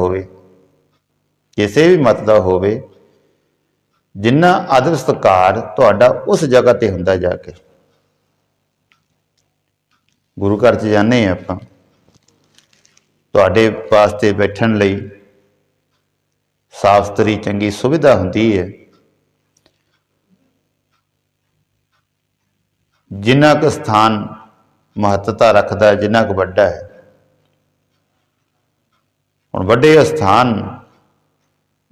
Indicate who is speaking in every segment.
Speaker 1: ਹੋਵੇ। ਕਿਸੇ ਵੀ ਮਤ ਦਾ ਹੋਵੇ, ਜਿੰਨਾ ਆਦਰ ਸਤਕਾਰ ਤੁਹਾਡਾ ਉਸ ਜਗ੍ਹਾ ਤੇ ਹੁੰਦਾ ਜਾ ਕੇ। ਗੁਰੂ ਘਰ ਚ ਜਾਂਦੇ ਆ ਆਪਾਂ। ਤੁਹਾਡੇ ਵਾਸਤੇ ਬੈਠਣ ਲਈ ਸਾਫ਼ ਸੁਥਰੀ, ਚੰਗੀ ਸੁਵਿਧਾ ਹੁੰਦੀ ਹੈ। ਜਿੰਨਾ ਕੁ ਸਥਾਨ ਮਹੱਤਤਾ ਰੱਖਦਾ, ਜਿੰਨਾ ਕੁ ਵੱਡਾ ਹੈ। ਹੁਣ ਵੱਡੇ ਅਸਥਾਨ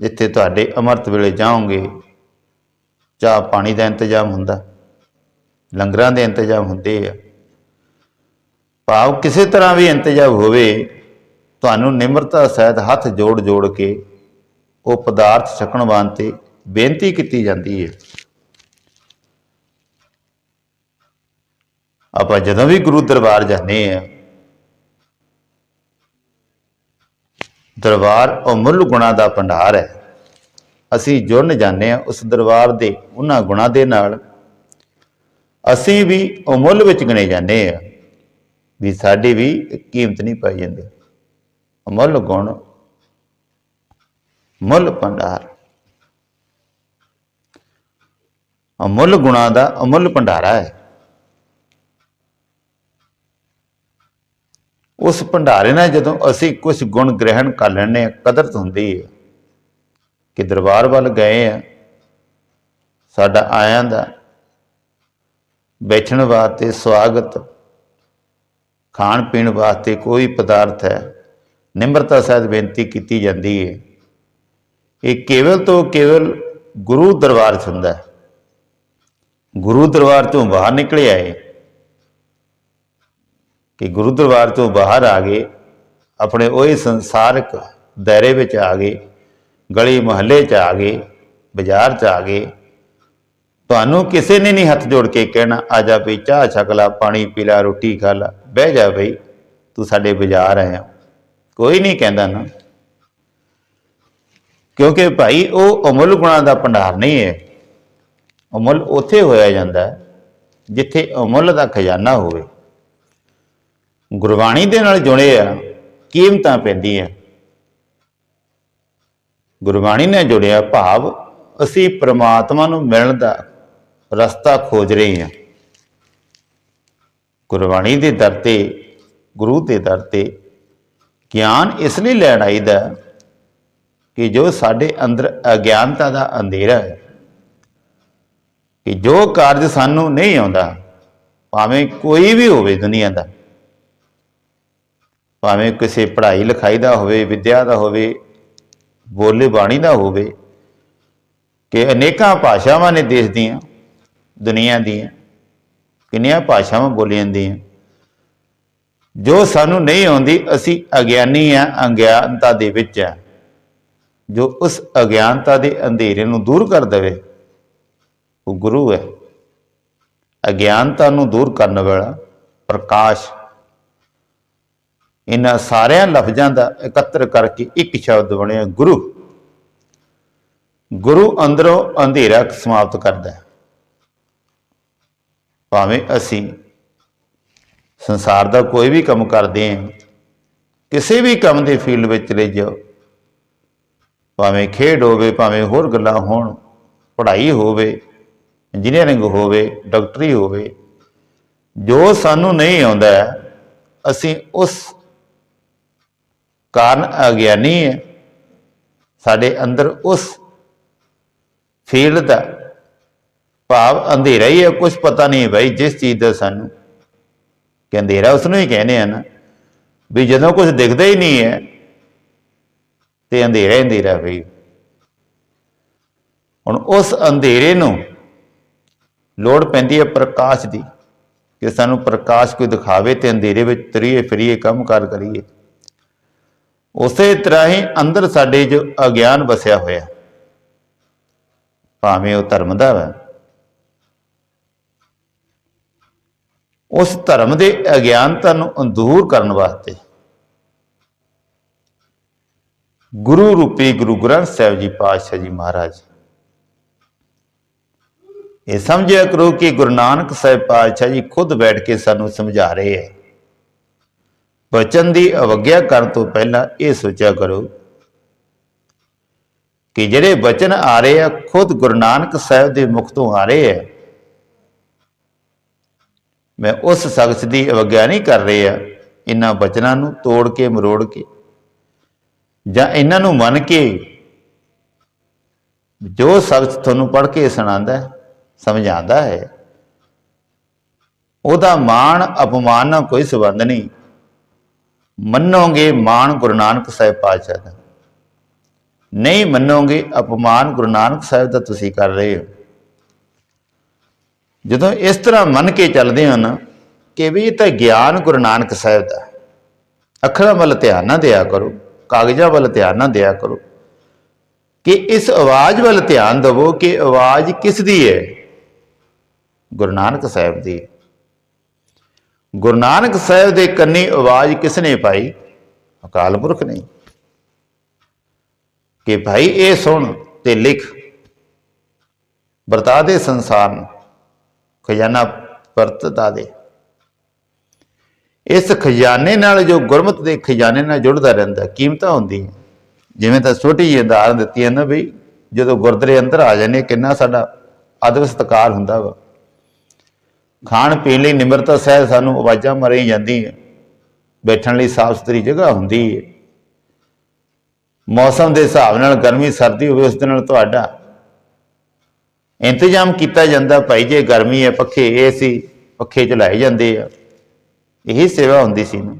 Speaker 1: ਜਿੱਥੇ ਤੁਹਾਡੇ ਅੰਮ੍ਰਿਤ ਵੇਲੇ ਜਾਓਗੇ, ਚਾਹ ਪਾਣੀ ਦਾ ਇੰਤਜ਼ਾਮ ਹੁੰਦਾ, ਲੰਗਰਾਂ ਦੇ ਇੰਤਜ਼ਾਮ ਹੁੰਦੇ ਆ। ਭਾਵ ਕਿਸੇ ਤਰ੍ਹਾਂ ਵੀ ਇੰਤਜ਼ਾਮ ਹੋਵੇ, ਤੁਹਾਨੂੰ ਨਿਮਰਤਾ ਸਹਿਤ ਹੱਥ ਜੋੜ ਜੋੜ ਕੇ ਉਹ ਪਦਾਰਥ ਛਕਣ ਵਾਸਤੇ ਬੇਨਤੀ ਕੀਤੀ ਜਾਂਦੀ ਹੈ। ਆਪਾਂ ਜਦੋਂ ਵੀ ਗੁਰੂ ਦਰਬਾਰ ਜਾਂਦੇ ਆ ਦਰਬਾਰ ਅਮੁੱਲ ਗੁਣਾ ਦਾ ਭੰਡਾਰ ਹੈ। ਅਸੀਂ ਜੁੜਨ ਜਾਂਦੇ ਆ ਉਸ ਦਰਬਾਰ ਦੇ ਉਹਨਾਂ ਗੁਣਾ ਦੇ ਨਾਲ। ਅਸੀਂ ਵੀ ਅਮੁੱਲ ਵਿੱਚ ਗਣੇ ਜਾਂਦੇ ਆ ਵੀ ਸਾਡੀ ਵੀ ਕੀਮਤ ਨਹੀਂ ਪਾਈ ਜਾਂਦੀ। ਅਮੁੱਲ ਗੁਣ, ਮੁੱਲ ਭੰਡਾਰ। ਅਮੁੱਲ ਗੁਣਾ ਦਾ ਅਮੁੱਲ ਭੰਡਾਰਾ ਹੈ। ਉਸ ਭੰਡਾਰੇ ਨਾਲ ਜਦੋਂ ਅਸੀਂ ਕੁਝ ਗੁਣ ਗ੍ਰਹਿਣ ਕਰ ਲੈਣੇ ਆ ਕਦਰਤ ਹੁੰਦੀ ਹੈ ਕਿ ਦਰਬਾਰ ਵੱਲ ਗਏ ਆ ਸਾਡਾ ਆਇਆਂ ਦਾ ਬੈਠਣ ਵਾਸਤੇ ਸਵਾਗਤ, ਖਾਣ ਪੀਣ ਵਾਸਤੇ ਕੋਈ ਪਦਾਰਥ ਹੈ, ਨਿਮਰਤਾ ਸਹਿਤ ਬੇਨਤੀ ਕੀਤੀ ਜਾਂਦੀ ਹੈ। ਇਹ ਕੇਵਲ ਤੋਂ ਕੇਵਲ ਗੁਰੂ ਦਰਬਾਰ 'ਚ ਹੁੰਦਾ ਹੈ। ਗੁਰੂ ਦਰਬਾਰ ਤੋਂ ਬਾਹਰ ਨਿਕਲਿਆ ਆਏ ਕਿ ਗੁਰੂ ਦਰਬਾਰ ਤੋਂ ਬਾਹਰ ਆ ਗਏ, ਆਪਣੇ ਉਹੀ ਸੰਸਾਰਕ ਦਾਇਰੇ ਵਿੱਚ ਆ ਗਏ, ਗਲੀ ਮੁਹੱਲੇ 'ਚ ਆ ਗਏ, ਬਾਜ਼ਾਰ 'ਚ ਆ ਗਏ। ਤੁਹਾਨੂੰ ਕਿਸੇ ਨੇ ਨਹੀਂ ਹੱਥ ਜੋੜ ਕੇ ਕਹਿਣਾ, ਆ ਜਾ ਵੀ ਚਾਹ ਛਕ ਲਾ, ਪਾਣੀ ਪੀ ਲਾ, ਰੋਟੀ ਖਾ ਲਾ, ਬਹਿ ਜਾ ਬਈ, ਤੂੰ ਸਾਡੇ ਬਾਜ਼ਾਰ ਆਇਆ ਕੋਈ ਨਹੀਂ ਕਹਿੰਦਾ ਨਾ। ਕਿਉਂਕਿ ਭਾਈ, ਉਹ ਅਮੁੱਲ ਗੁਣਾ ਦਾ ਭੰਡਾਰ ਨਹੀਂ ਹੈ। ਅਮੁੱਲ ਉੱਥੇ ਹੋਇਆ ਜਾਂਦਾ, ਜਿੱਥੇ ਅਮੁੱਲ ਦਾ ਖਜ਼ਾਨਾ ਹੋਵੇ। ਗੁਰਬਾਣੀ ਦੇ ਨਾਲ ਜੁੜੇ ਆ, ਕੀਮਤਾਂ ਪੈਂਦੀਆਂ। ਗੁਰਬਾਣੀ ਨਾਲ ਜੁੜਿਆ ਭਾਵ, ਅਸੀਂ ਪ੍ਰਮਾਤਮਾ ਨੂੰ ਮਿਲਣ ਦਾ ਰਸਤਾ ਖੋਜ ਰਹੇ ਹਾਂ। ਗੁਰਬਾਣੀ ਦੇ ਦਰ ਤੇ, ਗੁਰੂ ਦੇ ਦਰ ਤੇ ਗਿਆਨ ਇਸ ਲਈ ਲੈਣ ਆਈਦਾ ਕਿ ਜੋ ਸਾਡੇ ਅੰਦਰ ਅਗਿਆਨਤਾ ਦਾ ਅੰਧੇਰਾ ਹੈ, ਕਿ ਜੋ ਕਾਰਜ ਸਾਨੂੰ ਨਹੀਂ ਆਉਂਦਾ, ਭਾਵੇਂ ਕੋਈ ਵੀ ਹੋਵੇ ਦੁਨੀਆ ਦਾ ਭਾਵੇਂ ਕਿਸੇ ਪੜ੍ਹਾਈ ਲਿਖਾਈ ਦਾ ਹੋਵੇ, ਵਿਦਿਆ ਦਾ ਹੋਵੇ, ਬੋਲੇ ਬਾਣੀ ਦਾ ਹੋਵੇ, ਕਿ ਅਨੇਕਾਂ ਭਾਸ਼ਾਵਾਂ ਨੇ ਦੇਸ਼ ਦੀਆਂ, ਦੁਨੀਆ ਦੀਆਂ, ਕਿੰਨੀਆਂ ਭਾਸ਼ਾਵਾਂ ਬੋਲੀਆਂ ਜਾਂਦੀਆਂ। ਜੋ ਸਾਨੂੰ ਨਹੀਂ ਆਉਂਦੀ, ਅਸੀਂ ਅਗਿਆਨੀ ਆ, ਅਗਿਆਨਤਾ ਦੇ ਵਿੱਚ ਆ। ਜੋ ਉਸ ਅਗਿਆਨਤਾ ਦੇ ਅੰਧੇਰੇ ਨੂੰ ਦੂਰ ਕਰ ਦੇਵੇ, ਉਹ ਗੁਰੂ ਹੈ। ਅਗਿਆਨਤਾ ਨੂੰ ਦੂਰ ਕਰਨ ਵਾਲਾ ਪ੍ਰਕਾਸ਼ ਇਹਨਾਂ ਸਾਰਿਆਂ ਲਫ਼ਜ਼ਾਂ ਦਾ ਇਕੱਤਰ ਕਰਕੇ ਇੱਕ ਸ਼ਬਦ ਬਣਿਆ ਗੁਰੂ। ਗੁਰੂ ਅੰਦਰੋਂ ਅੰਧੇਰਾ ਸਮਾਪਤ ਕਰਦਾ ਹੈ। ਭਾਵੇਂ ਅਸੀਂ ਸੰਸਾਰ ਦਾ ਕੋਈ ਵੀ ਕੰਮ ਕਰਦੇ ਹਾਂ, ਕਿਸੇ ਵੀ ਕੰਮ ਦੇ ਫੀਲਡ ਵਿੱਚ ਚਲੇ ਜਾਓ, ਭਾਵੇਂ ਖੇਡ ਹੋਵੇ, ਭਾਵੇਂ ਹੋਰ ਗੱਲਾਂ ਹੋਣ, ਪੜ੍ਹਾਈ ਹੋਵੇ ਇੰਜੀਨੀਅਰਿੰਗ ਹੋਵੇ, ਡਾਕਟਰੀ ਹੋਵੇ, ਜੋ ਸਾਨੂੰ ਨਹੀਂ ਆਉਂਦਾ, ਅਸੀਂ ਉਸ ਕਾਰਨ ਅਗਿਆਨੀ ਹੈ। ਸਾਡੇ ਅੰਦਰ ਉਸ ਫੀਲਡ ਦਾ ਭਾਵ ਅੰਧੇਰਾ ਹੀ ਹੈ ਕੁਝ ਪਤਾ ਨਹੀਂ ਭਾਈ ਜਿਸ ਚੀਜ਼ ਦਾ ਸਾਨੂੰ। ਕਿ ਅੰਧੇਰਾ ਉਸ ਨੂੰ ਹੀ ਕਹਿੰਦੇ ਆ ਨਾ ਵੀ ਜਦੋਂ ਕੁਝ ਦਿਖਦਾ ਹੀ ਨਹੀਂ ਹੈ, ਤੇ ਅੰਧੇਰਾ ਹੀ ਅੰਧੇਰਾ ਵੀ ਹੁਣ ਉਸ ਅੰਧੇਰੇ ਨੂੰ ਲੋੜ ਪੈਂਦੀ ਹੈ ਪ੍ਰਕਾਸ਼ ਦੀ, ਕਿ ਸਾਨੂੰ ਪ੍ਰਕਾਸ਼ ਕੋਈ ਦਿਖਾਵੇ ਤੇ ਅੰਧੇਰੇ ਵਿੱਚ ਤਰੀਏ, ਫਿਰੀਏ ਕੰਮ ਕਾਰ ਕਰੀਏ। ਉਸੇ ਤਰ੍ਹਾਂ ਹੀ ਅੰਦਰ ਸਾਡੇ ਜੋ ਅਗਿਆਨ ਵਸਿਆ ਹੋਇਆ। ਭਾਵੇਂ ਉਹ ਧਰਮ ਦਾ ਵਾ। ਉਸ ਧਰਮ ਦੇ ਅਗਿਆਨਤਾ ਨੂੰ ਦੂਰ ਕਰਨ ਵਾਸਤੇ। ਗੁਰੂ ਰੂਪੀ ਗੁਰੂ ਗ੍ਰੰਥ ਸਾਹਿਬ ਜੀ ਪਾਤਸ਼ਾਹ ਜੀ ਮਹਾਰਾਜ। ਇਹ ਸਮਝਿਆ ਕਰੋ ਕਿ ਗੁਰੂ ਨਾਨਕ ਸਾਹਿਬ ਪਾਤਸ਼ਾਹ ਜੀ ਖੁਦ ਬੈਠ ਕੇ ਸਾਨੂੰ ਸਮਝਾ ਰਹੇ ਹੈ। ਬਚਨ ਦੀ ਅਵਗਿਆ ਕਰਨ ਤੋਂ ਪਹਿਲਾਂ ਇਹ ਸੋਚਿਆ ਕਰੋ ਕਿ ਜਿਹੜੇ ਬਚਨ ਆ ਰਹੇ ਆ, ਖੁਦ ਗੁਰੂ ਨਾਨਕ ਸਾਹਿਬ ਦੇ ਮੁਖ ਤੋਂ ਆ ਰਹੇ ਆ। ਮੈਂ ਉਸ ਸ਼ਖਸ ਦੀ ਅਵਗਿਆ ਨਹੀਂ ਕਰ ਰਿਹਾ ਇਹਨਾਂ ਬਚਨਾਂ ਨੂੰ ਤੋੜ ਕੇ, ਮਰੋੜ ਕੇ ਜਾਂ ਇਹਨਾਂ ਨੂੰ ਮੰਨ ਕੇ ਜੋ ਸ਼ਖਸ ਤੁਹਾਨੂੰ ਪੜ੍ਹ ਕੇ ਸੁਣਾਉਂਦਾ ਸਮਝਾਉਂਦਾ ਹੈ, ਉਹਦਾ ਮਾਣ, ਅਪਮਾਨ ਨਾਲ ਕੋਈ ਸੰਬੰਧ ਨਹੀਂ। ਮੰਨੋਗੇ ਮਾਣ ਗੁਰੂ ਨਾਨਕ ਸਾਹਿਬ ਪਾਤਸ਼ਾਹ ਦਾ। ਨਹੀਂ ਮੰਨੋਗੇ ਅਪਮਾਨ ਗੁਰੂ ਨਾਨਕ ਸਾਹਿਬ ਦਾ ਤੁਸੀਂ ਕਰ ਰਹੇ ਹੋ। ਜਦੋਂ ਇਸ ਤਰ੍ਹਾਂ ਮੰਨ ਕੇ ਚੱਲਦੇ ਹੋ ਨਾ ਕਿ ਵੀ ਇਹ ਤਾਂ ਗਿਆਨ ਗੁਰੂ ਨਾਨਕ ਸਾਹਿਬ ਦਾ ਅੱਖਰਾਂ ਵੱਲ ਧਿਆਨ ਨਾ ਦਿਆ ਕਰੋ, ਕਾਗਜ਼ਾਂ ਵੱਲ ਧਿਆਨ ਨਾ ਦਿਆ ਕਰੋ। ਕਿ ਇਸ ਆਵਾਜ਼ ਵੱਲ ਧਿਆਨ ਦਿਵੋ ਕਿ ਆਵਾਜ਼ ਕਿਸ ਦੀ ਹੈ? ਗੁਰੂ ਨਾਨਕ ਸਾਹਿਬ ਦੀ। ਗੁਰੂ ਨਾਨਕ ਸਾਹਿਬ ਦੇ ਕੰਨੀ ਆਵਾਜ਼ ਕਿਸ ਨੇ ਪਾਈ? ਅਕਾਲ ਪੁਰਖ ਨੇ। ਕਿ ਭਾਈ ਇਹ ਸੁਣ ਤੇ ਲਿਖ। ਵਰਤਾ ਦੇ ਸੰਸਾਰ ਨੂੰ, ਖਜ਼ਾਨਾ ਵਰਤਦਾ ਦੇ। ਇਸ ਖਜ਼ਾਨੇ ਨਾਲ ਜੋ ਗੁਰਮਤ ਦੇ ਖਜ਼ਾਨੇ ਨਾਲ ਜੁੜਦਾ ਰਹਿੰਦਾ, ਕੀਮਤਾਂ ਹੁੰਦੀਆਂ। ਜਿਵੇਂ ਤਾਂ ਛੋਟੀ ਜਿਹੀ ਉਦਾਹਰਨ ਦਿੱਤੀ ਹੈ ਨਾ ਵੀ ਜਦੋਂ ਗੁਰਦੁਆਰੇ ਅੰਦਰ ਆ ਜਾਂਦੇ ਕਿੰਨਾ ਸਾਡਾ ਅਦਬ ਸਤਕਾਰ ਹੁੰਦਾ ਵਾ। ਖਾਣ ਪੀਣ ਲਈ ਨਿਮਰਤਾ ਸਹਿਤ ਸਾਨੂੰ ਆਵਾਜ਼ਾਂ ਮਾਰੀ ਜਾਂਦੀ ਹੈ ਬੈਠਣ ਲਈ ਸਾਫ਼ ਸੁਥਰੀ ਜਗ੍ਹਾ ਹੁੰਦੀ ਹੈ ਮੌਸਮ ਦੇ ਹਿਸਾਬ ਨਾਲ ਗਰਮੀ ਸਰਦੀ ਹੋਵੇ, ਉਸ ਦੇ ਨਾਲ ਤੁਹਾਡਾ ਇੰਤਜ਼ਾਮ ਕੀਤਾ ਜਾਂਦਾ, ਭਾਈ ਜੇ ਗਰਮੀ ਹੈ, ਪੱਖੇ ਏਸੀ ਪੱਖੇ ਚਲਾਏ ਜਾਂਦੇ ਆ। ਇਹੀ ਸੇਵਾ ਹੁੰਦੀ ਸੀ ਨਾ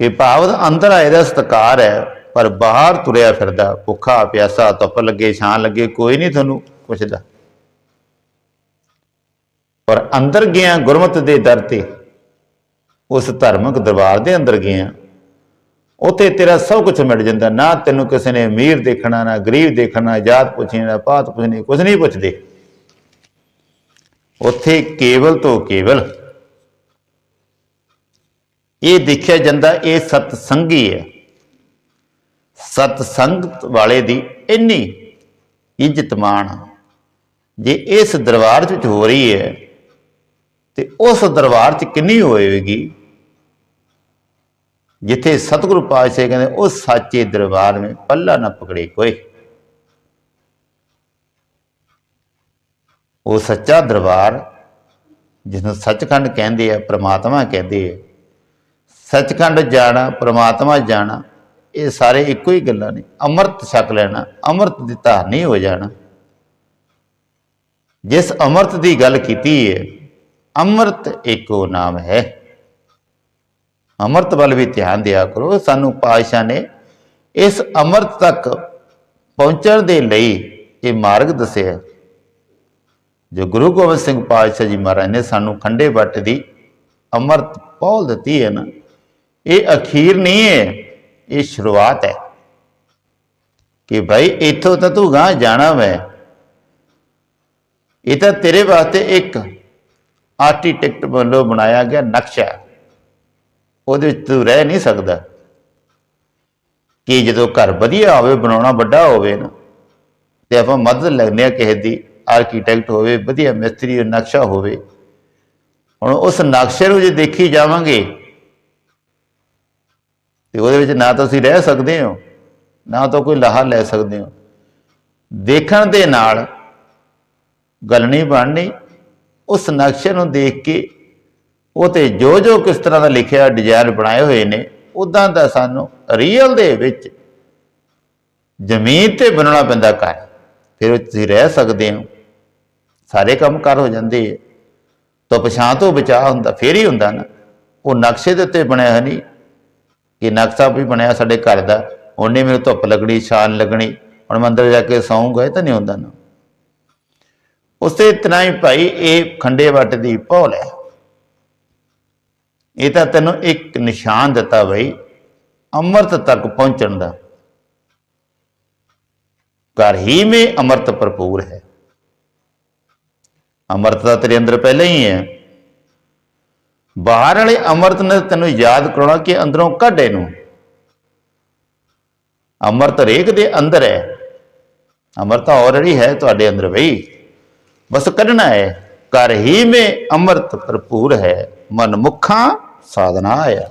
Speaker 1: ਕਿ ਭਾਵ ਦਾ ਅੰਦਰ ਆਏ ਦਾ ਸਤਕਾਰ ਹੈ, ਪਰ ਬਾਹਰ ਤੁਰਿਆ ਫਿਰਦਾ, ਭੁੱਖਾ, ਪਿਆਸਾ, ਧੁੱਪ ਲੱਗੇ, ਛਾਂ ਲੱਗੇ, ਕੋਈ ਨਹੀਂ ਤੁਹਾਨੂੰ ਪੁੱਛਦਾ। ਔਰ ਅੰਦਰ ਗਿਆ ਗੁਰਮਤ ਦੇ ਦਰ ਤੇ, ਉਸ ਧਾਰਮਿਕ ਦਰਬਾਰ ਦੇ ਅੰਦਰ ਗਿਆ। ਉਥੇ ਤੇਰਾ ਸਭ ਕੁਝ ਮਿਲ ਜਾਂਦਾ, ਨਾ ਤੈਨੂੰ ਕਿਸੇ ਨੇ ਅਮੀਰ ਦੇਖਣਾ, ਨਾ ਗਰੀਬ ਦੇਖਣਾ, ਜਾਤ ਪੁੱਛਣੀ, ਨਾ ਪਾਤ ਪੁੱਛਣੀ ਕੁਝ ਨਹੀਂ ਪੁੱਛਦੇ। ਉਥੇ ਕੇਵਲ ਤੋਂ ਕੇਵਲ ਇਹ ਦੇਖਿਆ ਜਾਂਦਾ, ਇਹ ਸਤ ਸੰਗੀ ਹੈ। ਸਤ ਸੰਗਤ ਵਾਲੇ ਦੀ ਇੰਨੀ ਇੱਜ਼ਤ ਮਾਣ, ਜੇ ਇਸ ਦਰਬਾਰ ਵਿੱਚ ਹੋ ਰਹੀ ਹੈ ਤੇ ਉਸ ਦਰਬਾਰ 'ਚ ਕਿੰਨੀ ਹੋਏਗੀ? ਜਿੱਥੇ ਸਤਿਗੁਰੂ ਪਾਤਸ਼ਾਹ ਕਹਿੰਦੇ, ਉਹ ਸਾਚੇ ਦਰਬਾਰ ਵਿੱਚ ਪੱਲਾ ਨਾ ਪਕੜੇ ਕੋਈ। ਉਹ ਸੱਚਾ ਦਰਬਾਰ ਜਿਹਨੂੰ ਸੱਚਖੰਡ ਕਹਿੰਦੇ ਆ, ਪ੍ਰਮਾਤਮਾ ਕਹਿੰਦੇ ਆ। ਸੱਚਖੰਡ ਜਾਣਾ, ਪ੍ਰਮਾਤਮਾ ਜਾਣਾ, ਇਹ ਸਾਰੇ ਇੱਕੋ ਹੀ ਗੱਲਾਂ ਨੇ। ਅੰਮ੍ਰਿਤ ਛਕ ਲੈਣਾ, ਅੰਮ੍ਰਿਤ ਦੀ ਧਾਰਨੀ ਹੋ ਜਾਣਾ। ਜਿਸ ਅੰਮ੍ਰਿਤ ਦੀ ਗੱਲ ਕੀਤੀ ਹੈ ਅੰਮ੍ਰਿਤ ਇੱਕੋ ਨਾਮ ਹੈ। ਅੰਮ੍ਰਿਤ ਵੱਲ ਵੀ ਧਿਆਨ ਦਿਆ ਕਰੋ, ਸਾਨੂੰ ਪਾਤਸ਼ਾਹ ਨੇ ਇਸ ਅੰਮ੍ਰਿਤ ਤੱਕ ਪਹੁੰਚਣ ਦੇ ਲਈ ਇਹ ਮਾਰਗ ਦੱਸਿਆ। ਜੋ ਗੁਰੂ ਗੋਬਿੰਦ ਸਿੰਘ ਪਾਤਸ਼ਾਹ ਜੀ ਮਹਾਰਾਜ ਨੇ ਸਾਨੂੰ ਖੰਡੇ ਵੱਟ ਦੀ ਅੰਮ੍ਰਿਤ ਪੌਲ ਦਿੱਤੀ ਹੈ ਨਾ, ਇਹ ਅਖੀਰ ਨਹੀਂ ਹੈ, ਇਹ ਸ਼ੁਰੂਆਤ ਹੈ। ਕਿ ਭਾਈ ਇੱਥੋਂ ਤਾਂ ਤੂੰ ਗਾਂ ਜਾਣਾ ਵੈ। ਇਹ ਤਾਂ ਤੇਰੇ ਵਾਸਤੇ ਇੱਕ ਆਰਕੀਟੈਕਟ ਵੱਲੋਂ ਬਣਾਇਆ ਗਿਆ ਨਕਸ਼ਾ ਉਹਦੇ ਵਿੱਚ ਤੂੰ ਰਹਿ ਨਹੀਂ ਸਕਦਾ। ਕਿ ਜਦੋਂ ਘਰ ਵਧੀਆ ਹੋਵੇ, ਬਣਾਉਣਾ ਵੱਡਾ ਹੋਵੇ ਨਾ, ਤੇ ਆਪਾਂ ਮਦਦ ਲੈਣੇ ਆ ਕਿਸੇ ਦੀ, ਆਰਕੀਟੈਕਟ ਹੋਵੇ, ਵਧੀਆ ਮਿਸਤਰੀ ਨਕਸ਼ਾ ਹੋਵੇ। ਹੁਣ ਉਸ ਨਕਸ਼ੇ ਨੂੰ ਜੇ ਦੇਖੀ ਜਾਵਾਂਗੇ, ਤੇ ਉਹਦੇ ਵਿੱਚ ਨਾ ਤਾਂ ਤੁਸੀਂ ਰਹਿ ਸਕਦੇ ਹੋ, ਨਾ ਤਾਂ ਕੋਈ ਲਾਹਾ ਲੈ ਸਕਦੇ ਹੋ। ਦੇਖਣ ਦੇ ਨਾਲ ਗੱਲ ਨਹੀਂ ਬਣਨੀ ਉਸ ਨਕਸ਼ੇ ਨੂੰ ਦੇਖ ਕੇ ਉਹ ਤੇ ਜੋ ਜੋ ਕਿਸ ਤਰ੍ਹਾਂ ਦਾ ਲਿਖਿਆ ਡਿਜ਼ਾਈਨ ਬਣਾਏ ਹੋਏ ਨੇ ਉਦਾਂ ਦਾ ਸਾਨੂੰ ਰੀਅਲ ਦੇ ਵਿੱਚ ਜ਼ਮੀਨ ਤੇ ਬਣਾਉਣਾ ਪੈਂਦਾ ਘਰ। ਫਿਰ ਤੁਸੀਂ ਰਹਿ ਸਕਦੇ ਹੋ। ਸਾਰੇ ਕੰਮ ਕਰ ਹੋ ਜਾਂਦੇ ਆ। ਤੋਂ ਪਛਾਂ ਤੋਂ ਬਚਾ ਹੁੰਦਾ, ਫੇਰ ਹੀ ਹੁੰਦਾ ਨਾ। ਉਹ ਨਕਸ਼ੇ ਦੇ ਉੱਤੇ ਬਣਿਆ ਹੈ ਨਹੀਂ। ਕਿ ਨਕਸ਼ਾ ਵੀ ਬਣਿਆ ਸਾਡੇ ਘਰ ਦਾ। ਉਹਨੇ ਮੈਨੂੰ ਧੁੱਪ ਲੱਗਣੀ ਛਾਨ ਲੱਗਣੀ। ਹੁਣ ਮੰਦਰ ਜਾ ਕੇ ਸੌਂ ਗਏ ਤਾਂ ਨਹੀਂ ਹੁੰਦਾ ਨਾ। ਉਸੇ ਤਰ੍ਹਾਂ ਹੀ ਭਾਈ, ਇਹ ਖੰਡੇ ਵੱਟ ਦੀ ਪੌਲ ਹੈ। ਇਹ ਤਾਂ ਤੈਨੂੰ ਇੱਕ ਨਿਸ਼ਾਨ ਦਿੱਤਾ ਬਈ, ਅੰਮ੍ਰਿਤ ਤੱਕ ਪਹੁੰਚਣ ਦਾ। ਘਰ ਹੀ ਮੇ ਅੰਮ੍ਰਿਤ ਭਰਪੂਰ ਹੈ। ਅੰਮ੍ਰਿਤ ਤਾਂ ਤੇਰੇ ਅੰਦਰ ਪਹਿਲਾਂ ਹੀ ਹੈ। ਬਾਹਰ ਵਾਲੇ ਅੰਮ੍ਰਿਤ ਨੇ ਤੈਨੂੰ ਯਾਦ ਕਰਾਉਣਾ ਕਿ ਅੰਦਰੋਂ ਕੱਢ ਇਹਨੂੰ। ਅੰਮ੍ਰਿਤ ਰੇਖ ਦੇ ਅੰਦਰ ਹੈ। ਅੰਮ੍ਰਿਤ ਤਾਂ ਆਲਰੇਡੀ ਹੈ ਤੁਹਾਡੇ ਅੰਦਰ ਬਈ। ਬਸ ਕੱਢਣਾ ਹੈ। ਕਰ ਹੀ ਮੇ ਅੰਮ੍ਰਿਤ ਭਰਪੂਰ ਹੈ। ਮਨਮੁਖਾਂ ਸਾਧਨਾ ਆਇਆ।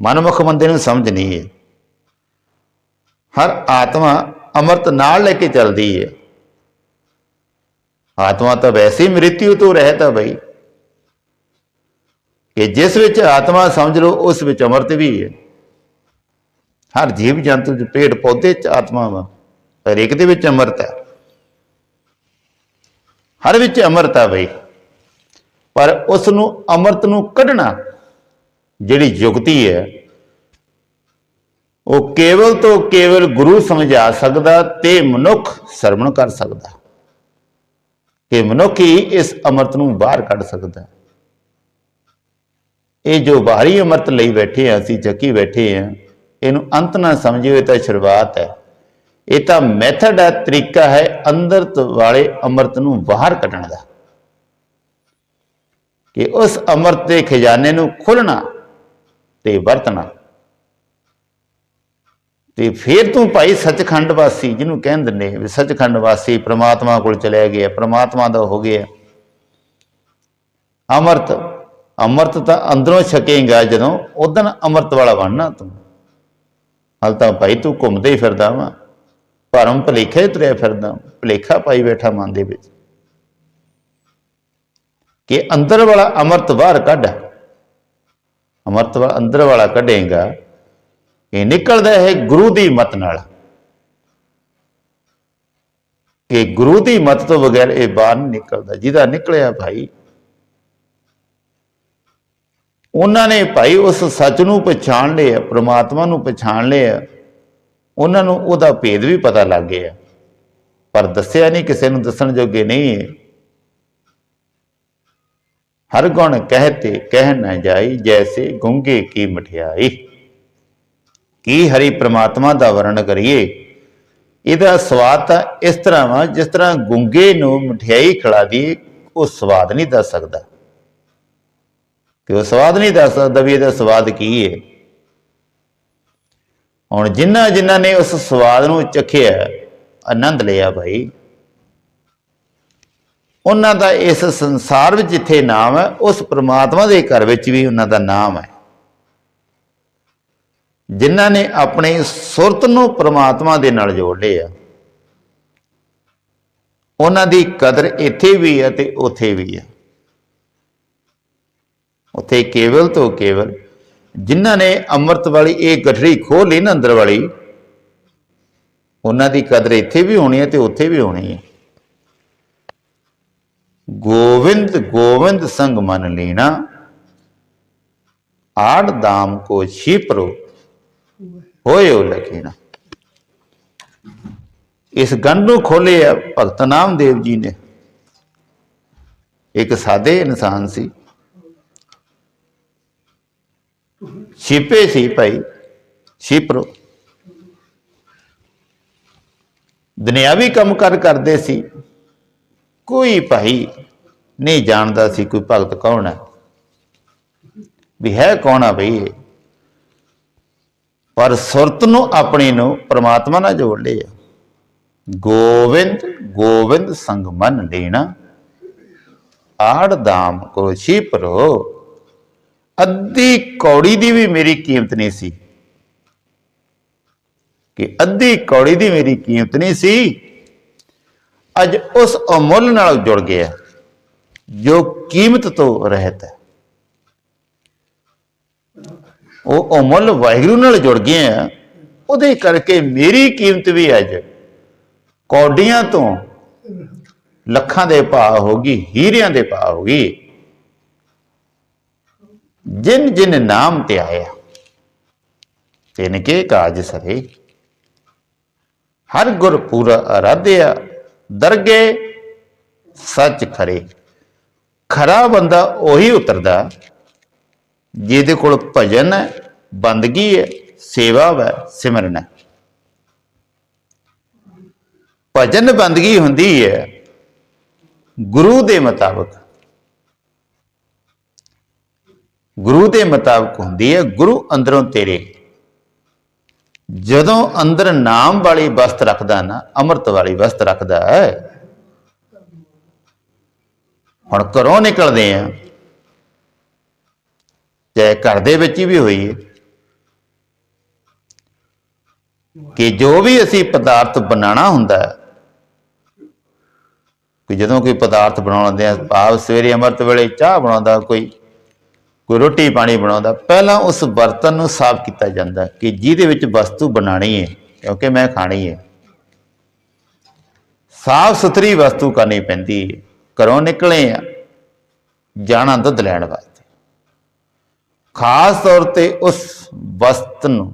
Speaker 1: ਮਨਮੁਖ ਬੰਦੇ ਨੂੰ ਸਮਝ ਨਹੀਂ ਹੈ। ਹਰ ਆਤਮਾ ਅੰਮ੍ਰਿਤ ਨਾਲ ਲੈ ਕੇ ਚੱਲਦੀ ਹੈ। ਆਤਮਾ ਤਾਂ ਵੈਸੇ ਹੀ ਮ੍ਰਿਤਿਉ ਤੋਂ ਰਹਿਤ ਹੈ ਬਈ। ਕਿ ਜਿਸ ਵਿੱਚ ਆਤਮਾ ਸਮਝ ਲਓ, ਉਸ ਵਿੱਚ ਅੰਮ੍ਰਿਤ ਵੀ ਹੈ। ਹਰ ਜੀਵ ਜੰਤੂ ਦੇ ਪੇੜ ਪੌਦੇ ਚ ਆਤਮਾ ਵਾ। ਪਰ ਇੱਕ ਦੇ ਵਿੱਚ ਅੰਮ੍ਰਿਤ ਹੈ। ਹਰ ਵਿੱਚ ਅੰਮ੍ਰਿਤ ਹੈ ਬਈ। ਪਰ ਉਸ ਨੂੰ ਅੰਮ੍ਰਿਤ ਨੂੰ ਕੱਢਣਾ ਜਿਹੜੀ ਯੁਕਤੀ ਹੈ, ਉਹ ਕੇਵਲ ਤੋਂ ਕੇਵਲ ਗੁਰੂ ਸਮਝਾ ਸਕਦਾ ਤੇ ਮਨੁੱਖ ਸਰਵਣ ਕਰ ਸਕਦਾ। ਕਿ ਮਨੁੱਖ ਹੀ ਇਸ ਅੰਮ੍ਰਿਤ ਨੂੰ ਬਾਹਰ ਕੱਢ ਸਕਦਾ। ਇਹ ਜੋ ਬਾਹਰੀ ਅੰਮ੍ਰਿਤ ਲਈ ਬੈਠੇ ਆ ਅਸੀਂ ਚੱਕੀ ਬੈਠੇ ਆ ਇਹਨੂੰ ਅੰਤ ਨਾ ਸਮਝਿਓ ਤਾਂ ਸ਼ੁਰੂਆਤ ਹੈ। ਇਹ ਤਾਂ ਮੈਥਡ ਹੈ, ਤਰੀਕਾ ਹੈ ਅੰਦਰ ਵਾਲੇ ਅੰਮ੍ਰਿਤ ਨੂੰ ਬਾਹਰ ਕੱਢਣ ਦਾ। ਕਿ ਉਸ ਅੰਮ੍ਰਿਤ ਦੇ ਖਜ਼ਾਨੇ ਨੂੰ ਖੋਲਣਾ ਤੇ ਵਰਤਣਾ। ਤੇ ਫਿਰ ਤੂੰ ਭਾਈ ਸੱਚਖੰਡ ਵਾਸੀ, ਜਿਹਨੂੰ ਕਹਿੰਦੇ ਨੇ ਵੀ ਸੱਚਖੰਡ ਵਾਸੀ ਪ੍ਰਮਾਤਮਾ ਕੋਲ ਚਲੇ ਗਿਆ ਪ੍ਰਮਾਤਮਾ ਦਾ ਹੋ ਗਿਆ। ਅੰਮ੍ਰਿਤ ਅੰਮ੍ਰਿਤ ਤਾਂ ਅੰਦਰੋਂ ਛਕੇਗਾ ਜਦੋਂ ਉਦੋਂ ਅੰਮ੍ਰਿਤ ਵਾਲਾ ਬਣਨਾ ਤੂੰ। ਹਾਲ ਤਾਂ ਭਾਈ ਤੂੰ ਘੁੰਮਦੇ ਹੀ ਫਿਰਦਾ ਵਾ। ਭਰਮ ਭਲੇਖੇ ਤੁਰਿਆ ਫਿਰਦਾ, ਭਲੇਖਾ ਪਾਈ ਬੈਠਾ ਮਨ ਦੇ ਵਿੱਚ। ਕਿ ਅੰਦਰ ਵਾਲਾ ਅੰਮ੍ਰਿਤ ਬਾਹਰ ਕੱਢ। ਅੰਮ੍ਰਿਤ ਵਾਲਾ ਅੰਦਰ ਵਾਲਾ ਕੱਢੇਗਾ। ਇਹ ਨਿਕਲਦਾ ਹੈ ਗੁਰੂ ਦੀ ਮਤ ਨਾਲ। ਕਿ ਗੁਰੂ ਦੀ ਮਤ ਤੋਂ ਬਗੈਰ ਇਹ ਬਾਹਰ ਨਹੀਂ ਨਿਕਲਦਾ। ਜਿਹਦਾ ਨਿਕਲਿਆ ਭਾਈ, ਉਹਨਾਂ ਨੇ ਭਾਈ ਉਸ ਸੱਚ ਨੂੰ ਪਛਾਣ ਲਿਆ, ਪ੍ਰਮਾਤਮਾ ਨੂੰ ਪਛਾਣ ਲਿਆ। ਉਹਨਾਂ ਨੂੰ ਉਹਦਾ ਭੇਦ ਵੀ ਪਤਾ ਲੱਗ ਗਿਆ। ਪਰ ਦੱਸਿਆ ਨਹੀਂ, ਕਿਸੇ ਨੂੰ ਦੱਸਣ ਜੋਗੇ ਨਹੀਂ। ਹਰ ਗੁਣ ਕਹਤੇ ਕਹਿ ਨਾ ਜਾਈ, ਜੈਸੇ ਗੁੰਗੇ ਕੀ ਮਠਿਆਈ। ਕੀ ਹਰੀ ਪ੍ਰਮਾਤਮਾ ਦਾ ਵਰਣਨ ਕਰੀਏ? ਇਹਦਾ ਸਵਾਦ ਤਾਂ ਇਸ ਤਰ੍ਹਾਂ ਵਾ, ਜਿਸ ਤਰ੍ਹਾਂ ਗੁੰਗੇ ਨੂੰ ਮਠਿਆਈ ਖਿਲਾ ਦੀ ਉਹ ਸਵਾਦ ਨਹੀਂ ਦੱਸ ਸਕਦਾ। ਕਿ ਉਹ ਸਵਾਦ ਨਹੀਂ ਦੱਸ ਸਕਦਾ ਵੀ ਇਹਦਾ ਸਵਾਦ ਕੀ ਹੈ ਹੁਣ ਜਿਨ੍ਹਾਂ ਜਿਨ੍ਹਾਂ ਨੇ ਉਸ ਸਵਾਦ ਨੂੰ ਚਖਿਆ, ਆਨੰਦ ਲਿਆ ਭਾਈ ਉਹਨਾਂ ਦਾ ਇਸ ਸੰਸਾਰ ਵਿੱਚ ਜਿੱਥੇ ਨਾਮ ਹੈ, ਉਸ ਪ੍ਰਮਾਤਮਾ ਦੇ ਘਰ ਵਿੱਚ ਵੀ ਉਹਨਾਂ ਦਾ ਨਾਮ ਹੈ। ਜਿਨ੍ਹਾਂ ਨੇ ਆਪਣੇ ਸੁਰਤ ਨੂੰ ਪ੍ਰਮਾਤਮਾ ਦੇ ਨਾਲ ਜੋੜ ਲਿਆ। ਉਹਨਾਂ ਦੀ ਕਦਰ ਇੱਥੇ ਵੀ ਹੈ ਤੇ ਉੱਥੇ ਵੀ ਹੈ। ਉੱਥੇ ਕੇਵਲ ਤੋਂ ਕੇਵਲ ਜਿਨ੍ਹਾਂ ਨੇ ਅੰਮ੍ਰਿਤ ਵਾਲੀ ਇਹ ਗਠੜੀ ਖੋਲ ਲਈ ਨਾ ਅੰਦਰ ਵਾਲੀ, ਉਹਨਾਂ ਦੀ ਕਦਰ ਇੱਥੇ ਵੀ ਹੋਣੀ ਹੈ ਤੇ ਉੱਥੇ ਵੀ ਹੋਣੀ ਹੈ। ਗੋਵਿੰਦ ਗੋਵਿੰਦ ਸੰਗ ਮਨ ਲੈਣਾ, ਆੜ ਦਾਮ ਕੋ ਛਿਪਰੋ, ਹੋਇਓ ਲਖੀਣਾ। ਇਸ ਗੰਢ ਨੂੰ ਖੋਲੇ ਆ ਭਗਤ ਨਾਮਦੇਵ ਜੀ ਨੇ। ਇੱਕ ਸਾਦੇ ਇਨਸਾਨ ਸੀ। ਛਿਪੇ ਸੀ ਭਾਈ, ਛਿਪਰੋ। ਦੁਨਿਆਵੀ ਕੰਮ ਕਰ ਕਰਦੇ ਸੀ। ਕੋਈ ਭਾਈ ਨਹੀਂ ਜਾਣਦਾ ਸੀ ਕੋਈ ਭਗਤ ਕੌਣ ਹੈ। ਵੀ ਹੈ ਕੌਣ ਆ ਭਈ ਪਰ ਸੁਰਤ ਨੂੰ, ਆਪਣੀ ਨੂੰ ਪ੍ਰਮਾਤਮਾ ਨਾਲ ਜੋੜ ਲਿਆ। ਗੋਵਿੰਦ ਗੋਵਿੰਦ ਸੰਗ ਮਨ ਲੈਣਾ। ਆੜ ਦਾਮ ਕੋ ਛਿਪਰੋ। ਅੱਧੀ ਕੌੜੀ ਦੀ ਵੀ ਮੇਰੀ ਕੀਮਤ ਨਹੀਂ ਸੀ। ਕਿ ਅੱਧੀ ਕੌੜੀ ਦੀ ਮੇਰੀ ਕੀਮਤ ਨਹੀਂ ਸੀ, ਅੱਜ ਉਸ ਅਮੁੱਲ ਨਾਲ ਜੁੜ ਗਿਆ, ਜੋ ਕੀਮਤ ਤੋਂ ਰਹਿਤ ਹੈ। ਉਹ ਅਮੁੱਲ ਵਾਹਿਗੁਰੂ ਨਾਲ ਜੁੜ ਗਏ ਆ ਉਹਦੇ ਕਰਕੇ ਮੇਰੀ ਕੀਮਤ ਵੀ ਅੱਜ ਕੌਡੀਆਂ ਤੋਂ ਲੱਖਾਂ ਦੇ ਭਾਅ ਹੋ ਗਈ, ਹੀਰਿਆਂ ਦੇ ਭਾਅ ਹੋ ਗਈ। ਜਿਨ ਜਿਨ ਨਾਮ ਤੇ ਆਇਆ, ਤਿਨ ਕੇ ਕਾਜ ਸਰੇ। ਹਰ ਗੁਰ ਪੂਰਾ ਅਰਾਧਿਆ, ਦਰਗੇ ਸੱਚ ਖਰੇ। ਖਰਾ ਬੰਦਾ ਉਹੀ ਉਤਰਦਾ, ਜਿਹਦੇ ਕੋਲ ਭਜਨ ਹੈ, ਬੰਦਗੀ ਹੈ, ਸੇਵਾ ਹੈ ਸਿਮਰਨ ਹੈ। ਭਜਨ ਬੰਦਗੀ ਹੁੰਦੀ ਹੈ, ਗੁਰੂ ਦੇ ਮੁਤਾਬਕ। ਗੁਰੂ ਦੇ ਮੁਤਾਬਕ ਹੁੰਦੀ ਹੈ, ਗੁਰੂ ਅੰਦਰੋਂ ਤੇਰੇ। ਜਦੋਂ ਅੰਦਰ ਨਾਮ ਵਾਲੀ ਵਸਤ ਰੱਖਦਾ ਨਾ, ਅੰਮ੍ਰਿਤ ਵਾਲੀ ਵਸਤ ਰੱਖਦਾ ਹੈ, ਹੁਣ ਘਰੋਂ ਨਿਕਲਦੇ ਆ। ਚਾਹੇ ਘਰ ਦੇ ਵਿੱਚ ਹੀ ਵੀ ਹੋਈ ਹੈ ਕਿ ਜੋ ਵੀ ਅਸੀਂ ਪਦਾਰਥ ਬਣਾਉਣਾ ਹੁੰਦਾ ਹੈ, ਕਿ ਜਦੋਂ ਕੋਈ ਪਦਾਰਥ ਬਣਾਉਂਦੇ ਆ ਭਾਵ ਸਵੇਰੇ ਅੰਮ੍ਰਿਤ ਵੇਲੇ ਚਾਹ ਬਣਾਉਂਦਾ ਕੋਈ ਕੋਈ ਰੋਟੀ ਪਾਣੀ ਬਣਾਉਂਦਾ, ਪਹਿਲਾਂ ਉਸ ਬਰਤਨ ਨੂੰ ਸਾਫ਼ ਕੀਤਾ ਜਾਂਦਾ ਕਿ ਜਿਹਦੇ ਵਿੱਚ ਵਸਤੂ ਬਣਾਣੀ ਹੈ, ਕਿਉਂਕਿ ਮੈਂ ਖਾਣੀ ਹੈ। ਸਾਫ਼ ਸੁਥਰੀ ਵਸਤੂ ਕਰਨੀ ਪੈਂਦੀ ਹੈ, ਘਰੋਂ ਨਿਕਲੇ ਆ ਜਾਣਾ ਦੁੱਧ ਲੈਣ ਵਾਸਤੇ। ਖਾਸ ਤੌਰ ਤੇ ਉਸ ਵਸਤ ਨੂੰ,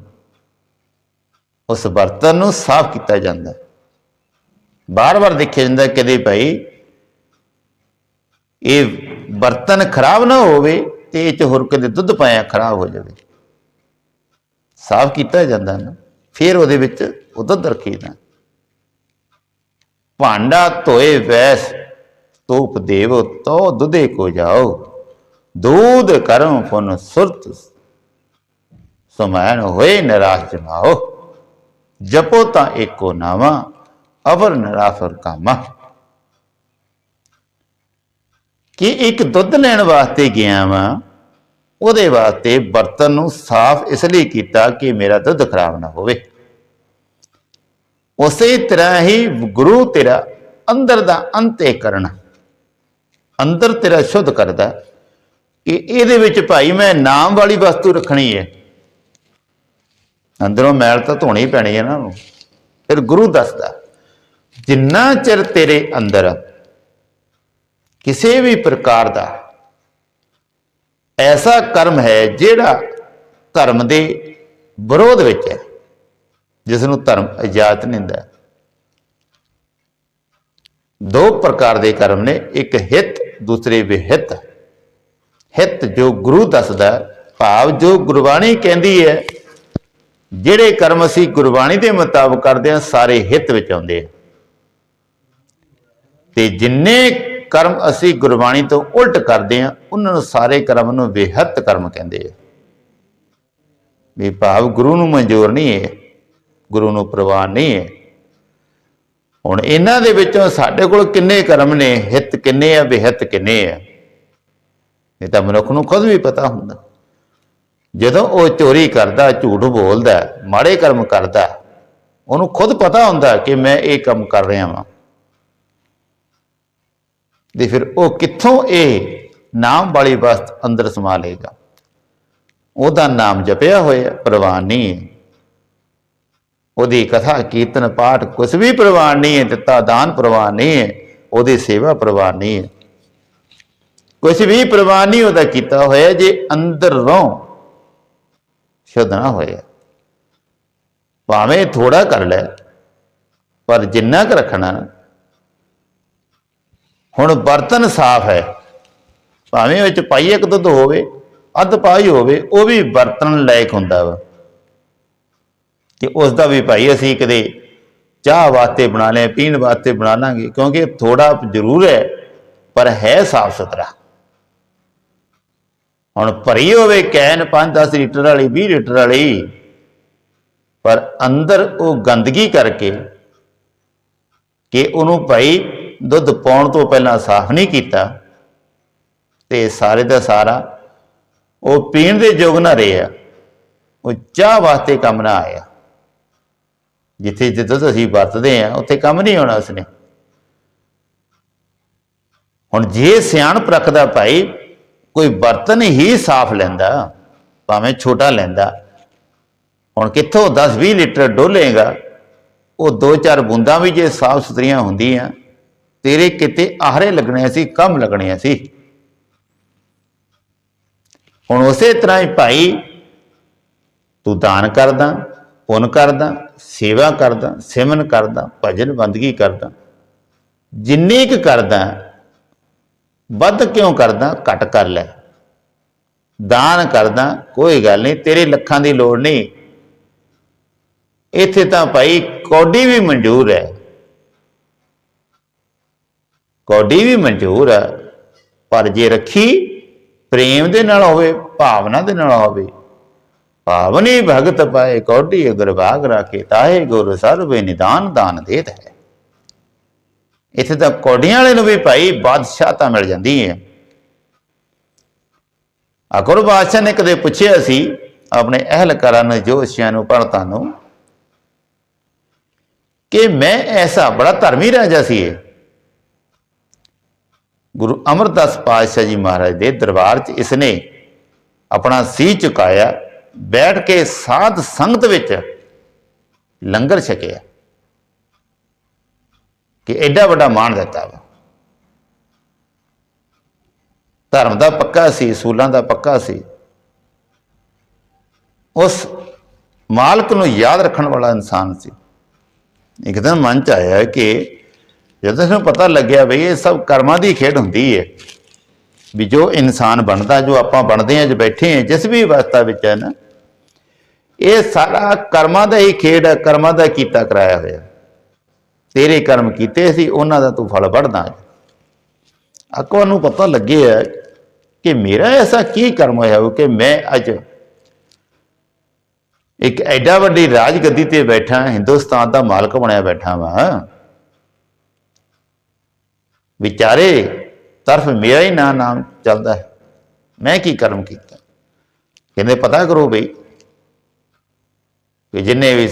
Speaker 1: ਉਸ ਬਰਤਨ ਨੂੰ ਸਾਫ਼ ਕੀਤਾ ਜਾਂਦਾ ਬਾਰ-ਬਾਰ ਦੇਖਿਆ ਜਾਂਦਾ ਕਦੇ ਭਾਈ, ਇਹ ਬਰਤਨ ਖਰਾਬ ਨਾ ਹੋਵੇ ਤੇ ਇਹ ਚ ਹੋਰ ਕਦੇ ਦੁੱਧ ਪਾਇਆ ਖਰਾਬ ਹੋ ਜਾਵੇ। ਸਾਫ਼ ਕੀਤਾ ਜਾਂਦਾ ਨਾ, ਫਿਰ ਉਹਦੇ ਵਿੱਚ ਉਹ ਦੁੱਧ ਰੱਖੀਦਾ ਭਾਂਡਾ ਧੋਏ ਵੈਸ, ਤੂਪ ਦੇਵ ਤੋ ਦੁਧੇ ਕੋ ਜਾਓ। ਦੂਧ ਕਰਮ ਫੁਨ ਸੁਰਤ ਸਮਾਨ ਹੋਏ ਨਿਰਾਸ਼ ਜਮਾਓ। ਜਪੋ ਤਾਂ ਏਕੋ ਨਾਮਾ ਅਵਰ ਨਿਰਾਫਰ ਕਾਮਾ। ਕਿ ਇੱਕ ਦੁੱਧ ਲੈਣ ਵਾਸਤੇ ਗਿਆ ਵਾਂ, ਉਹਦੇ ਵਾਸਤੇ ਬਰਤਨ ਨੂੰ ਸਾਫ਼ ਇਸ ਲਈ ਕੀਤਾ ਕਿ ਮੇਰਾ ਦੁੱਧ ਖਰਾਬ ਨਾ ਹੋਵੇ। ਉਸੇ ਤਰ੍ਹਾਂ ਹੀ ਗੁਰੂ ਤੇਰਾ ਅੰਦਰ ਦਾ ਅੰਤੇ ਕਰਨ, ਅੰਦਰ ਤੇਰਾ ਸ਼ੁੱਧ ਕਰਦਾ ਕਿ ਇਹਦੇ ਵਿੱਚ ਭਾਈ ਮੈਂ ਨਾਮ ਵਾਲੀ ਵਸਤੂ ਰੱਖਣੀ ਹੈ। ਅੰਦਰੋਂ ਮੈਲ ਤਾਂ ਧੋਣੀ ਪੈਣੀ ਹੈ ਨਾ ਨੂੰ ਫਿਰ ਗੁਰੂ ਦੱਸਦਾ, ਜਿੰਨਾ ਚਿਰ ਤੇਰੇ ਅੰਦਰ ਕਿਸੇ ਵੀ ਪ੍ਰਕਾਰ ਦਾ ਐਸਾ ਕਰਮ ਹੈ ਜਿਹੜਾ ਧਰਮ ਦੇ ਵਿਰੋਧ ਵਿੱਚ ਹੈ ਜਿਸ ਨੂੰ ਧਰਮ ਇਜਾਜ਼ਤ ਨਹੀਂ ਦਿੰਦਾ ਦੋ ਪ੍ਰਕਾਰ ਦੇ ਕਰਮ ਨੇ, ਇੱਕ ਹਿੱਤ, ਦੂਸਰੇ ਵਿਹਿਤ। ਹਿੱਤ ਜੋ ਗੁਰੂ ਦੱਸਦਾ ਭਾਵ ਜੋ ਗੁਰਬਾਣੀ ਕਹਿੰਦੀ ਹੈ, ਜਿਹੜੇ ਕਰਮ ਅਸੀਂ ਗੁਰਬਾਣੀ ਦੇ ਮੁਤਾਬਕ ਕਰਦੇ ਹਾਂ, ਸਾਰੇ ਹਿੱਤ ਵਿੱਚ ਆਉਂਦੇ ਆ ਤੇ ਜਿੰਨੇ ਕਰਮ ਅਸੀਂ ਗੁਰਬਾਣੀ ਤੋਂ ਉਲਟ ਕਰਦੇ ਹਾਂ, ਉਹਨਾਂ ਨੂੰ ਸਾਰੇ ਕਰਮ ਨੂੰ ਬੇਹੱਤ ਕਰਮ ਕਹਿੰਦੇ ਆ। ਵੀ ਭਾਵ ਗੁਰੂ ਨੂੰ ਮਨਜ਼ੂਰ ਨਹੀਂ ਹੈ, ਗੁਰੂ ਨੂੰ ਪ੍ਰਵਾਨ ਨਹੀਂ ਹੈ। ਹੁਣ ਇਹਨਾਂ ਦੇ ਵਿੱਚੋਂ ਸਾਡੇ ਕੋਲ ਕਿੰਨੇ ਕਰਮ ਨੇ, ਹਿੱਤ ਕਿੰਨੇ ਆ ਵਿਹਤ ਕਿੰਨੇ ਆ? ਇਹ ਤਾਂ ਮਨੁੱਖ ਨੂੰ ਖੁਦ ਵੀ ਪਤਾ ਹੁੰਦਾ। ਜਦੋਂ ਉਹ ਚੋਰੀ ਕਰਦਾ, ਝੂਠ ਬੋਲਦਾ, ਮਾੜੇ ਕਰਮ ਕਰਦਾ, ਉਹਨੂੰ ਖੁਦ ਪਤਾ ਹੁੰਦਾ ਕਿ ਮੈਂ ਇਹ ਕੰਮ ਕਰ ਰਿਹਾ ਵਾਂ। ਤੇ ਫਿਰ ਉਹ ਕਿੱਥੋਂ ਇਹ ਨਾਮ ਵਾਲੀ ਵਸਤ ਅੰਦਰ ਸਮਾ ਲੇਗਾ ਉਹਦਾ ਨਾਮ ਜਪਿਆ ਹੋਇਆ, ਪ੍ਰਵਾਨ ਨਹੀਂ ਹੈ। ਉਹਦੀ ਕਥਾ, ਕੀਰਤਨ, ਪਾਠ ਕੁਝ ਵੀ ਪ੍ਰਵਾਨ ਨਹੀਂ ਹੈ, ਦਿੱਤਾ ਦਾਨ ਪ੍ਰਵਾਨ ਨਹੀਂ ਹੈ, ਉਹਦੀ ਸੇਵਾ ਪ੍ਰਵਾਨ ਨਹੀਂ ਹੈ। ਕੁਝ ਵੀ ਪ੍ਰਵਾਨ ਨਹੀਂ ਉਹਦਾ ਕੀਤਾ ਹੋਇਆ, ਜੇ ਅੰਦਰੋਂ ਸ਼ੁੱਧ ਨਾ ਹੋਇਆ। ਭਾਵੇਂ ਥੋੜਾ ਕਰ ਲੈ, ਪਰ ਜਿੰਨਾ ਕੁ ਰੱਖਣਾ ਹੁਣ ਬਰਤਨ ਸਾਫ਼ ਹੈ। ਭਾਵੇਂ ਵਿੱਚ ਪਾਈਏ ਇੱਕ ਦੁੱਧ ਹੋਵੇ, ਅੱਧ ਪਾਈ ਹੋਵੇ, ਉਹ ਵੀ ਬਰਤਨ ਲਾਇਕ ਹੁੰਦਾ ਵਾ। ਤੇ ਉਸ ਦਾ ਵੀ ਭਾਈ ਅਸੀਂ ਕਦੇ ਚਾਹ ਵਾਸਤੇ ਬਣਾ ਲਿਆ, ਪੀਣ ਵਾਸਤੇ ਬਣਾ ਲਾਂਗੇ, ਕਿਉਂਕਿ ਥੋੜਾ ਜ਼ਰੂਰ ਹੈ, ਪਰ ਹੈ ਸਾਫ਼ ਸੁਥਰਾ। ਹੁਣ ਭਰੀ ਹੋਵੇ ਕੈਨ 5-10 ਲੀਟਰ ਵਾਲੀ 20 ਲੀਟਰ ਵਾਲੀ, ਪਰ ਅੰਦਰ ਉਹ ਗੰਦਗੀ ਕਰਕੇ ਕਿ ਉਹਨੂੰ ਭਾਈ ਦੁੱਧ ਪਾਉਣ ਤੋਂ ਪਹਿਲਾਂ ਸਾਫ਼ ਨਹੀਂ ਕੀਤਾ ਤੇ ਸਾਰੇ ਦਾ ਸਾਰਾ ਉਹ ਪੀਣ ਦੇ ਯੋਗ ਨਾ ਰਿਹਾ ਉਹ ਚਾਹ ਵਾਸਤੇ ਕੰਮ ਨਾ ਆਇਆ ਜਿੱਥੇ ਜਿੱਦੋਂ ਅਸੀਂ ਵਰਤਦੇ ਆ, ਉੱਥੇ ਕੰਮ ਨਹੀਂ ਆਉਣਾ ਉਸਨੇ। ਹੁਣ ਜੇ ਸਿਆਣਪ ਰੱਖਦਾ ਭਾਈ, ਕੋਈ ਬਰਤਨ ਹੀ ਸਾਫ਼ ਲੈਂਦਾ, ਭਾਵੇਂ ਛੋਟਾ ਲੈਂਦਾ, ਹੁਣ ਕਿੱਥੋਂ 10-20 ਲੀਟਰ ਡੋਲੇਗਾ, ਉਹ ਦੋ ਚਾਰ ਬੂੰਦਾਂ ਵੀ ਜੇ ਸਾਫ਼ ਸੁਥਰੀਆਂ ਹੁੰਦੀਆਂ ਤੇਰੇ ਕਿਤੇ ਆਹਰੇ ਲੱਗਣੇ ਸੀ, ਕੰਮ ਲੱਗਣੇ ਸੀ। ਹੁਣ ਉਸੇ ਤਰ੍ਹਾਂ ਹੀ ਭਾਈ, ਤੂੰ ਦਾਨ ਕਰਦਾ, ਪੁੰਨ ਕਰਦਾ, ਸੇਵਾ ਕਰਦਾ ਸਿਮਨ ਕਰਦਾ, ਭਜਨ ਬੰਦਗੀ ਕਰਦਾ। ਜਿੰਨੀ ਕੁ ਕਰਦਾ, ਵੱਧ ਕਿਉਂ ਕਰਦਾ, ਘਟ ਕਰ ਲੈ। ਦਾਨ ਕਰਦਾ, ਕੋਈ ਗੱਲ ਨਹੀਂ, ਤੇਰੇ ਲੱਖਾਂ ਦੀ ਲੋੜ ਨਹੀਂ। ਇੱਥੇ ਤਾਂ ਭਾਈ ਕੌਡੀ ਵੀ ਮਨਜ਼ੂਰ ਹੈ। ਕੌਡੀ ਵੀ ਮਨਜ਼ੂਰ ਹੈ ਪਰ ਜੇ ਰੱਖੀ, ਪ੍ਰੇਮ ਦੇ ਨਾਲ ਹੋਵੇ, ਭਾਵਨਾ ਦੇ ਨਾਲ ਹੋਵੇ, ਭਾਵਨੀ ਭਗਤ ਪਾਏ ਕੌਡੀ ਗੁਰਬਾਗ ਰਾਖੇ, ਤਾਹੇ ਗੁਰ ਸਰਵੇ ਨਿਦਾਨ ਦਾਨ ਦੇਤ ਹੈ ਇੱਥੇ ਤਾਂ ਕੌਡੀਆਂ ਵਾਲੇ ਨੂੰ ਵੀ ਭਾਈ ਬਾਦਸ਼ਾਹ ਤਾਂ ਮਿਲ ਜਾਂਦੀ ਹੈ ਅਕਬਰ ਬਾਦਸ਼ਾਹ ਨੇ ਕਦੇ ਪੁੱਛਿਆ ਸੀ, ਆਪਣੇ ਅਹਿਲਕਾਰਾਂ ਨੂੰ ਜੋਸ਼ੀਆਂ ਨੂੰ ਪੜਤਾਂ ਨੂੰ, ਕਿ ਮੈਂ ਐਸਾ ਬੜਾ ਧਰਮੀ ਰਾਜਾ ਸੀ ਇਹ ਗੁਰੂ ਅਮਰਦਾਸ ਪਾਤਸ਼ਾਹ ਜੀ ਮਹਾਰਾਜ ਦੇ ਦਰਬਾਰ 'ਚ ਇਸਨੇ ਆਪਣਾ ਸੀ ਚੁਕਾਇਆ ਬੈਠ ਕੇ ਸਾਧ ਸੰਗਤ ਵਿੱਚ ਲੰਗਰ ਛਕਿਆ। ਕਿ ਐਡਾ ਵੱਡਾ ਮਾਣ ਦਿੱਤਾ ਵਾ। ਧਰਮ ਦਾ ਪੱਕਾ ਸੀ, ਸੂਲਾਂ ਦਾ ਪੱਕਾ ਸੀ। ਉਸ ਮਾਲਕ ਨੂੰ ਯਾਦ ਰੱਖਣ ਵਾਲਾ ਇਨਸਾਨ ਸੀ। ਇੱਕ ਦਿਨ ਮਨ ਚ ਆਇਆ ਕਿ ਜਦੋਂ ਸਾਨੂੰ ਪਤਾ ਲੱਗਿਆ ਬਈ ਇਹ ਸਭ ਕਰਮਾਂ ਦੀ ਖੇਡ ਹੁੰਦੀ ਹੈ ਵੀ ਜੋ ਇਨਸਾਨ ਬਣਦਾ, ਜੋ ਆਪਾਂ ਬਣਦੇ ਹਾਂ ਜੋ ਬੈਠੇ ਹਾਂ ਜਿਸ ਵੀ ਅਵਸਥਾ ਵਿੱਚ ਹੈ ਨਾ, ਇਹ ਸਾਰਾ ਕਰਮਾਂ ਦਾ ਹੀ ਖੇਡ ਹੈ ਕਰਮਾਂ ਦਾ ਕੀਤਾ ਕਰਾਇਆ ਹੋਇਆ। ਤੇਰੇ ਕਰਮ ਕੀਤੇ ਸੀ, ਉਹਨਾਂ ਦਾ ਤੂੰ ਫਲ ਵੜਦਾ ਹੈ। ਅਕਵਾਂ ਨੂੰ ਪਤਾ ਲੱਗਿਆ ਕਿ ਮੇਰਾ ਐਸਾ ਕੀ ਕਰਮ ਹੋਇਆ ਕਿ ਮੈਂ ਅੱਜ ਇੱਕ ਐਡਾ ਵੱਡੀ ਰਾਜਗੱਦੀ ਤੇ ਬੈਠਾ, ਹਿੰਦੁਸਤਾਨ ਦਾ ਮਾਲਕ ਬਣਿਆ ਬੈਠਾ ਵਾਂ। ਵਿਚਾਰੇ, ਤਰਫ ਮੇਰਾ ਹੀ ਨਾਂ ਨਾਮ ਚੱਲਦਾ ਹੈ। ਮੈਂ ਕੀ ਕਰਮ ਕੀਤਾ? ਕਹਿੰਦੇ, ਪਤਾ ਕਰੋ ਬਈ, ਕਿ ਜਿੰਨੇ ਵੀ